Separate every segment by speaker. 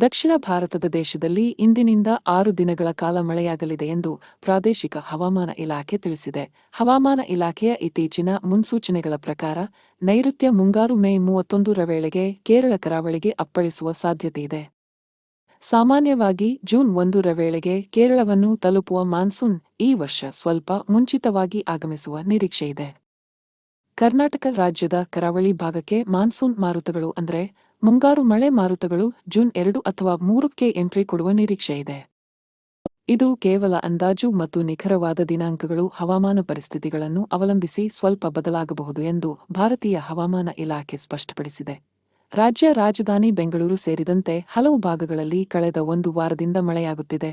Speaker 1: ದಕ್ಷಿಣ ಭಾರತದ ದೇಶದಲ್ಲಿ ಇಂದಿನಿಂದ ಆರು ದಿನಗಳ ಕಾಲ ಮಳೆಯಾಗಲಿದೆ ಎಂದು ಪ್ರಾದೇಶಿಕ ಹವಾಮಾನ ಇಲಾಖೆ ತಿಳಿಸಿದೆ. ಹವಾಮಾನ ಇಲಾಖೆಯ ಇತ್ತೀಚಿನ ಮುನ್ಸೂಚನೆಗಳ ಪ್ರಕಾರ, ನೈಋತ್ಯ ಮುಂಗಾರು ಮೇ ಮೂವತ್ತೊಂದರ ವೇಳೆಗೆ ಕೇರಳ ಕರಾವಳಿಗೆ ಅಪ್ಪಳಿಸುವ ಸಾಧ್ಯತೆಯಿದೆ ಸಾಮಾನ್ಯವಾಗಿ ಜೂನ್ ಒಂದರ ವೇಳೆಗೆ ಕೇರಳವನ್ನು ತಲುಪುವ ಮಾನ್ಸೂನ್ ಈ ವರ್ಷ ಸ್ವಲ್ಪ ಮುಂಚಿತವಾಗಿ ಆಗಮಿಸುವ ನಿರೀಕ್ಷೆಯಿದೆ. ಕರ್ನಾಟಕ ರಾಜ್ಯದ ಕರಾವಳಿ ಭಾಗಕ್ಕೆ ಮಾನ್ಸೂನ್ ಮಾರುತಗಳು ಅಂದ್ರೆ ಮುಂಗಾರು ಮಳೆ ಮಾರುತಗಳು ಜೂನ್ ಎರಡು ಅಥವಾ ಮೂರಕ್ಕೆ ಎಂಟ್ರಿ ಕೊಡುವ ನಿರೀಕ್ಷೆ ಇದೆ. ಇದು ಕೇವಲ ಅಂದಾಜು ಮತ್ತು ನಿಖರವಾದ ದಿನಾಂಕಗಳು ಹವಾಮಾನ ಪರಿಸ್ಥಿತಿಗಳನ್ನು ಅವಲಂಬಿಸಿ ಸ್ವಲ್ಪ ಬದಲಾಗಬಹುದು ಎಂದು ಭಾರತೀಯ ಹವಾಮಾನ ಇಲಾಖೆ ಸ್ಪಷ್ಟಪಡಿಸಿದೆ. ರಾಜ್ಯ ರಾಜಧಾನಿ ಬೆಂಗಳೂರು ಸೇರಿದಂತೆ ಹಲವು ಭಾಗಗಳಲ್ಲಿ ಕಳೆದ ಒಂದು ವಾರದಿಂದ ಮಳೆಯಾಗುತ್ತಿದೆ.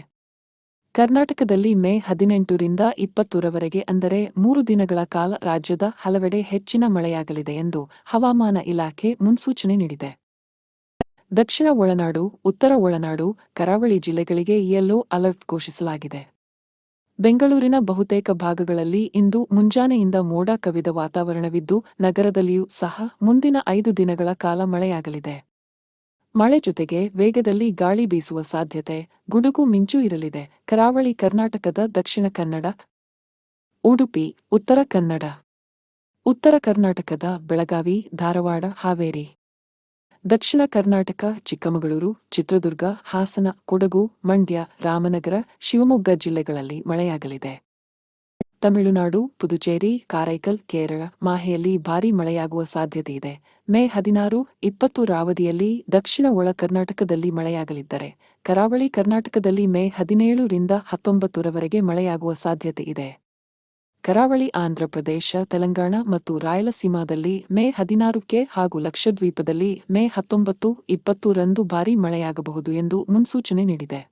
Speaker 1: ಕರ್ನಾಟಕದಲ್ಲಿ ಮೇ ಹದಿನೆಂಟರಿಂದ ಇಪ್ಪತ್ತರವರೆಗೆ ಅಂದರೆ ಮೂರು ದಿನಗಳ ಕಾಲ ರಾಜ್ಯದ ಹಲವೆಡೆ ಹೆಚ್ಚಿನ ಮಳೆಯಾಗಲಿದೆ ಎಂದು ಹವಾಮಾನ ಇಲಾಖೆ ಮುನ್ಸೂಚನೆ ನೀಡಿದೆ. ದಕ್ಷಿಣ ಒಳನಾಡು, ಉತ್ತರ ಒಳನಾಡು, ಕರಾವಳಿ ಜಿಲ್ಲೆಗಳಿಗೆ ಯೆಲ್ಲೋ ಅಲರ್ಟ್ ಘೋಷಿಸಲಾಗಿದೆ. ಬೆಂಗಳೂರಿನ ಬಹುತೇಕ ಭಾಗಗಳಲ್ಲಿ ಇಂದು ಮುಂಜಾನೆಯಿಂದ ಮೋಡ ಕವಿದ ವಾತಾವರಣವಿದ್ದು, ನಗರದಲ್ಲಿಯೂ ಸಹ ಮುಂದಿನ ಐದು ದಿನಗಳ ಕಾಲ ಮಳೆಯಾಗಲಿದೆ. ಮಳೆ ಜೊತೆಗೆ ವೇಗದಲ್ಲಿ ಗಾಳಿ ಬೀಸುವ ಸಾಧ್ಯತೆ, ಗುಡುಗು ಮಿಂಚು ಇರಲಿದೆ. ಕರಾವಳಿ ಕರ್ನಾಟಕದ ದಕ್ಷಿಣ ಕನ್ನಡ, ಉಡುಪಿ, ಉತ್ತರ ಕನ್ನಡ, ಉತ್ತರ ಕರ್ನಾಟಕದ ಬೆಳಗಾವಿ, ಧಾರವಾಡ, ಹಾವೇರಿ. ದಕ್ಷಿಣ ಕರ್ನಾಟಕ, ಚಿಕ್ಕಮಗಳೂರು, ಚಿತ್ರದುರ್ಗ, ಹಾಸನ, ಕೊಡಗು, ಮಂಡ್ಯ, ರಾಮನಗರ, ಶಿವಮೊಗ್ಗ ಜಿಲ್ಲೆಗಳಲ್ಲಿ ಮಳೆಯಾಗಲಿದೆ. ತಮಿಳುನಾಡು, ಪುದುಚೇರಿ, ಕಾರೈಕಲ್, ಕೇರಳ ಮಾಹೆಯಲ್ಲಿ ಭಾರೀ ಮಳೆಯಾಗುವ ಸಾಧ್ಯತೆಯಿದೆ ಮೇ ಹದಿನಾರು, ಇಪ್ಪತ್ತು ರಾವಧಿಯಲ್ಲಿ ದಕ್ಷಿಣ ಒಳ ಕರ್ನಾಟಕದಲ್ಲಿ ಮಳೆಯಾಗಲಿದ್ದರೆ, ಕರಾವಳಿ ಕರ್ನಾಟಕದಲ್ಲಿ ಮೇ ಹದಿನೇಳು ರಿಂದ ಹತ್ತೊಂಬತ್ತರವರೆಗೆ ಮಳೆಯಾಗುವ ಸಾಧ್ಯತೆ ಇದೆ. ಕರಾವಳಿ ಆಂಧ್ರಪ್ರದೇಶ ತೆಲಂಗಾಣ ಮತ್ತು ರಾಯಲಸೀಮಾದಲ್ಲಿ ಮೇ ಹದಿನಾರಕ್ಕೆ ಹಾಗೂ ಲಕ್ಷದ್ವೀಪದಲ್ಲಿ ಮೇ ಹತ್ತೊಂಬತ್ತು ಇಪ್ಪತ್ತು ರಂದು ಭಾರೀ ಮಳೆಯಾಗಬಹುದು ಎಂದು ಮುನ್ಸೂಚನೆ ನೀಡಿದೆ.